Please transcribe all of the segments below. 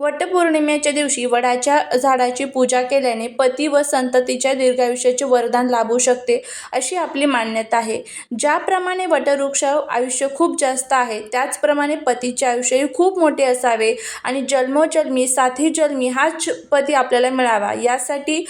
वटपौर्णिमेच्या दिवशी वडाच्या झाडाची पूजा केल्याने पती व संततीच्या दीर्घायुष्याचे वरदान लाभू शकते अशी आपली मान्यता आहे. ज्याप्रमाणे वटवृक्ष आयुष्य खूप जास्त आहे त्याचप्रमाणे पतीचे आयुष्यही खूप मोठे असावे आणि जन्मोजन्मी साथी जन्मी हाच पती आपल्याला मिळावा. यासाठी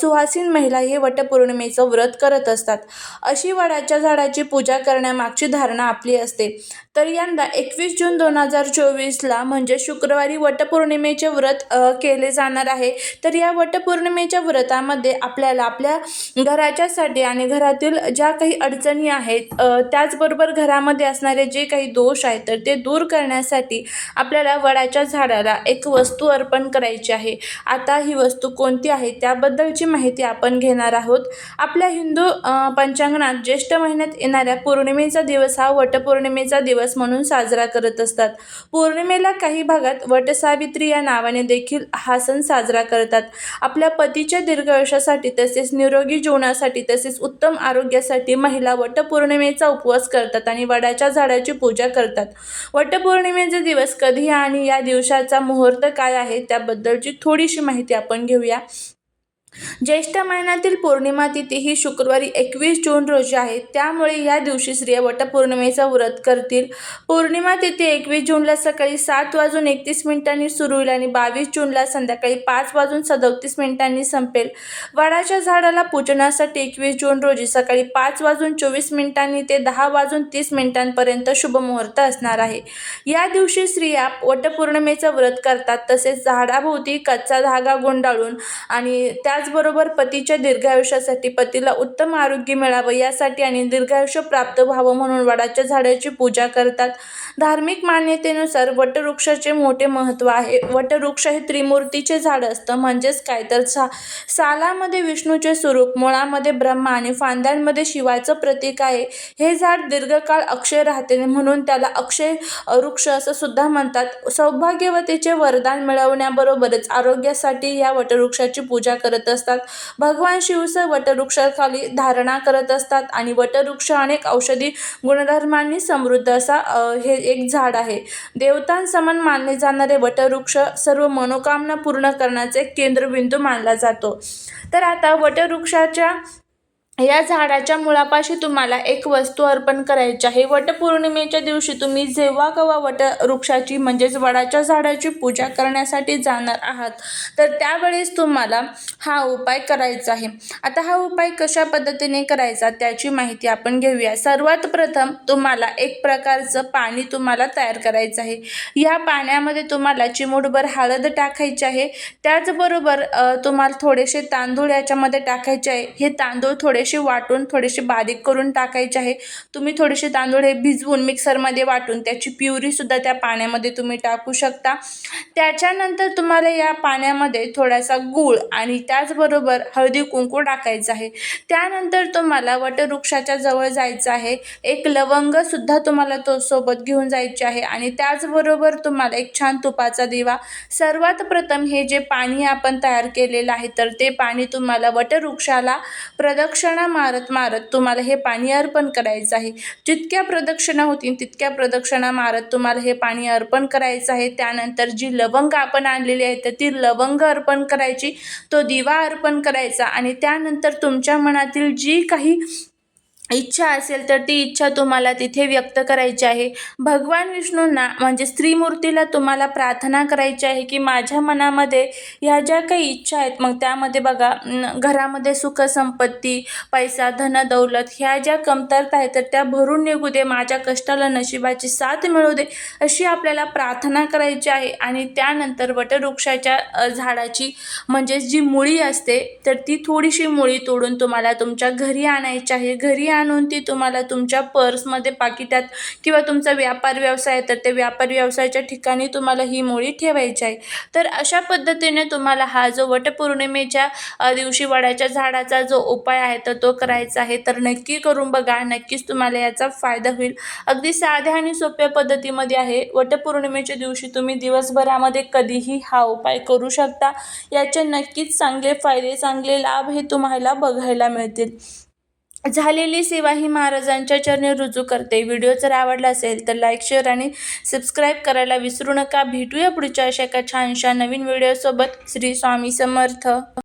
सुहासीन महिला हे वटपौर्णिमेचं व्रत करत असतात. अशी वडाच्या झाडाची पूजा करण्यामागची धारणा आपली असते. तर यंदा एकवीस जून दोन हजार चोवीसला म्हणजे शुक्रवारी वटपौर्णिमेचे व्रत केले जाणार आहे. तर या वटपौर्णिमेच्या व्रतामध्ये आपल्याला आपल्या घराच्यासाठी आणि घरातील ज्या काही अडचणी आहेत त्याचबरोबर घरामध्ये असणारे जे काही दोष आहेत तर ते दूर करण्यासाठी आपल्याला वडाच्या झाडाला एक वस्तू अर्पण करायची आहे. आता ही वस्तू कोणती आहे त्याबद्दलची माहिती आपण घेणार आहोत. आपल्या हिंदू पंचांगणात ज्येष्ठ महिन्यात येणाऱ्या पौर्णिमेचा दिवस हा वटपौर्णिमेचा दिवस म्हणून साजरा करत असतात. पौर्णिमेला काही भागात वटसावित्री या नावाने देखील हा सण साजरा करतात. आपल्या पतीच्या दीर्घ आयुष्यासाठी तसेच निरोगी जीवनासाठी तसेच उत्तम आरोग्यासाठी महिला वटपौर्णिमेचा उपवास करतात आणि वडाच्या झाडाची पूजा करतात. वटपौर्णिमेचे दिवस कधी आणि या दिवसाचा मुहूर्त काय आहे त्याबद्दलची थोडीशी माहिती आपण घेऊया. ज्येष्ठ महिन्यातील पौर्णिमा तिथी ही शुक्रवारी एकवीस जून रोजी आहे. त्यामुळे या दिवशी स्त्रिया वटपौर्णिमेचा व्रत करतील. पौर्णिमा तिथी एकवीस जूनला सकाळी सात वाजून एकतीस मिनिटांनी सुरू होईल आणि बावीस जूनला संध्याकाळी पाच वाजून सदोतीस मिनिटांनी संपेल. वडाच्या झाडाला पूजनासाठी एकवीस जून रोजी सकाळी पाच वाजून चोवीस मिनिटांनी ते दहा वाजून तीस मिनिटांपर्यंत शुभ मुहूर्त असणार आहे. या दिवशी स्त्रिया वटपौर्णिमेचं व्रत करतात. तसेच झाडाभोवती कच्चा धागा गुंडाळून आणि त्या त्याचबरोबर पतीच्या दीर्घायुष्यासाठी पतीला उत्तम आरोग्य मिळावं यासाठी आणि दीर्घायुष्य प्राप्त व्हावं म्हणून वडाच्या झाडाची पूजा करतात. धार्मिक मान्यतेनुसार वटवृक्षाचे मोठे महत्त्व आहे. वटवृक्ष हे त्रिमूर्तीचे झाड असतं. म्हणजेच काय? तर सा सालामध्ये विष्णूचे स्वरूप मुळामध्ये ब्रह्मा आणि फांद्यांमध्ये शिवाचं प्रतीक आहे. हे झाड दीर्घकाळ अक्षय राहते म्हणून त्याला अक्षय वृक्ष असं सुद्धा म्हणतात. सौभाग्यवतीचे वरदान मिळवण्याबरोबरच आरोग्यासाठी या वटवृक्षाची पूजा करत असतात. भगवान शिवचं वटवृक्षाखाली धारणा करत असतात आणि वटवृक्ष अनेक औषधी गुणधर्मांनी समृद्ध असा हे एक झाड आहे. देवतांसमान मानले जाणारे वटवृक्ष सर्व मनोकामना पूर्ण करण्याचे केंद्रबिंदू मानला जातो. तर आता वटवृक्षाच्या या झाडाच्या मुळापाशी तुम्हाला एक वस्तू अर्पण करायची आहे. वटपौर्णिमेच्या दिवशी तुम्ही जेव्हा केव्हा वटवृक्षाची म्हणजेच वडाच्या झाडाची पूजा करण्यासाठी जाणार आहात तर त्यावेळेस तुम्हाला हा उपाय करायचा आहे. आता हा उपाय कशा पद्धतीने करायचा त्याची माहिती आपण घेऊया. सर्वात प्रथम तुम्हाला एक प्रकारचं पाणी तुम्हाला तयार करायचं आहे. या पाण्यामध्ये तुम्हाला चिमूटभर हळद टाकायची आहे. त्याचबरोबर तुम्हाला थोडेसे तांदूळ याच्यामध्ये टाकायचे आहे. हे तांदूळ थोडेसे वाटून थोडेसे बारीक करून टाकायचे आहे. तुम्ही थोडेसे तांदूळ हे भिजवून मिक्सरमध्ये वाटून त्याची प्युरीसुद्धा त्या पाण्यामध्ये तुम्ही टाकू शकता. त्याच्यानंतर तुम्हाला या पाण्यामध्ये थोडासा गूळ आणि त्याचबरोबर हळदी कुंकू टाकायचं आहे. त्यानंतर तुम्हाला वटवृक्षाच्या जवळ जायचं आहे. एक लवंगसुद्धा तुम्हाला तो सोबत घेऊन जायचे आहे आणि त्याचबरोबर तुम्हाला एक छान तुपाचा दिवा. सर्वात प्रथम हे जे पाणी आपण तयार केलेलं आहे तर ते पाणी तुम्हाला वटवृक्षाला प्रदक्षिणा मारत मारत तुम्हाला हे पाणी अर्पण करायचं आहे. जितक्या प्रदक्षिणा होतील तितक्या प्रदक्षिणा मारत तुम्हाला हे पाणी अर्पण करायचं आहे. त्यानंतर जी लवंग आपण आणलेली आहे तर ती लवंग अर्पण करायची. तो दिवा अर्पण करायचा आणि त्यानंतर तुमच्या मनातील जी काही इच्छा असेल तर ती इच्छा तुम्हाला तिथे व्यक्त करायची आहे. भगवान विष्णूंना म्हणजे स्त्रीमूर्तीला तुम्हाला प्रार्थना करायची आहे की माझ्या मनामध्ये ह्या ज्या काही इच्छा आहेत मग त्यामध्ये बघा न, घरामध्ये सुखसंपत्ती पैसा धन दौलत ह्या ज्या कमतरता आहेत तर त्या भरून निघू दे माझ्या कष्टाला नशिबाची साथ मिळू दे अशी आपल्याला प्रार्थना करायची आहे. आणि त्यानंतर वटवृक्षाच्या झाडाची म्हणजे जी मुळी असते तर ती थोडीशी मुळी तोडून तुम्हाला तुमच्या घरी आणायची आहे. घरी आणून ती तुम्हाला तुमच्या पर्समध्ये पाकिटात किंवा तुमचा व्यापार व्यवसाय तर ते व्यापार व्यवसायाच्या ठिकाणी तुम्हाला ही मुळी ठेवायची आहे. तर अशा पद्धतीने तुम्हाला हा जो वटपौर्णिमेच्या दिवशी वडाच्या झाडाचा जो उपाय आहे तर तो करायचा आहे. तर नक्की करून बघा नक्कीच तुम्हाला याचा फायदा होईल. अगदी साध्या आणि सोप्या पद्धतीमध्ये आहे. वटपौर्णिमेच्या दिवशी तुम्ही दिवसभरामध्ये कधीही हा उपाय करू शकता. याचे नक्कीच चांगले फायदे चांगले लाभ हे तुम्हाला बघायला मिळतील. झालेली सेवा ही महाराजांच्या चरणी रुजू करते. व्हिडिओ जर आवडला असेल तर लाईक शेअर आणि सबस्क्राईब करायला विसरू नका. भेटूया पुढच्या अशा एका छानशा नवीन व्हिडिओसोबत श्री स्वामी समर्थ.